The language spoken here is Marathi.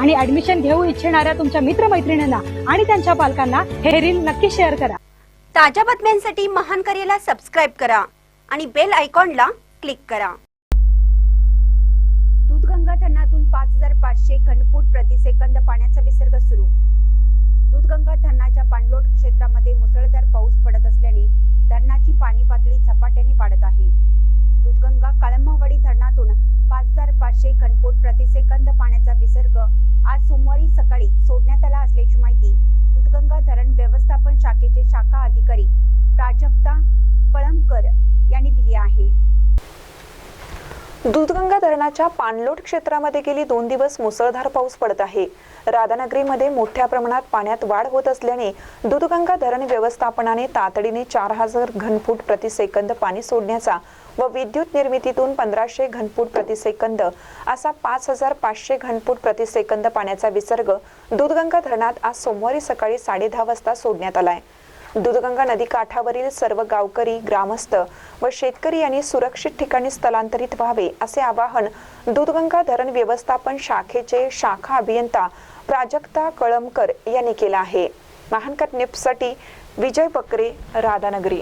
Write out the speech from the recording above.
आणि ऍडमिशन घेऊ इच्छिणाऱ्या तुमच्या मित्रमैत्रिणींना आणि त्यांच्या पालकांना हे रील नक्की शेअर करा. ताज्या बातम्यांसाठी महान करेला सबस्क्राईब करा आणि बेल आयकॉनला क्लिक करा. दूधगंगा धरणातून पाच हजार पाचशे घनफूट प्रतिसेकंद पाण्याचा विसर्ग सुरू. दूधगंगा धरणाच्या पाणलोट क्षेत्रामध्ये मुसळधार पाऊस पडत असल्याने धरणाची पाणी पातळी झपाट्याने वाढत आहे. दूधगंगा कळंबावाडी धरणातून पाच हजार पाचशे घनफूट प्रतिसेकंद पाण्याचा विसर्ग आज सोमवारी सकाळी सोडण्यात आला असल्याची माहिती दूधगंगा धरण व्यवस्थापन शाखेचे शाखा अधिकारी प्राजक्ता कळमकर यांनी दिली आहे. दूधगंगा धरणाच्या पाणलोट क्षेत्रामध्ये गेली दोन दिवस मुसळधार पाऊस पडत आहे. राधानगरीमध्ये मोठ्या प्रमाणात पाण्यात वाढ होत असल्याने दूधगंगा धरण व्यवस्थापनाने तातडीने चार हजार घनफूट प्रतिसेकंद पाणी सोडण्याचा व विद्युत निर्मितीतून पंधराशे घनफूट प्रतिसेकंद असा पाच हजार पाचशे घनफूट प्रतिसेकंद पाण्याचा विसर्ग दूधगंगा धरणात आज सोमवारी सकाळी साडेदहा वाजता सोडण्यात आला आहे दूधगंगा नदी काठावरील सर्व गावकरी ग्रामस्थ व शेतकरी यांनी सुरक्षित ठिकाणी स्थलांतरित व्हावे असे आवाहन दूधगंगा धरण व्यवस्थापन शाखेचे शाखा अभियंता प्राजक्ता कळमकर यांनी केलं आहे. महानकर निपसाठी विजय बकरे राधानगरी.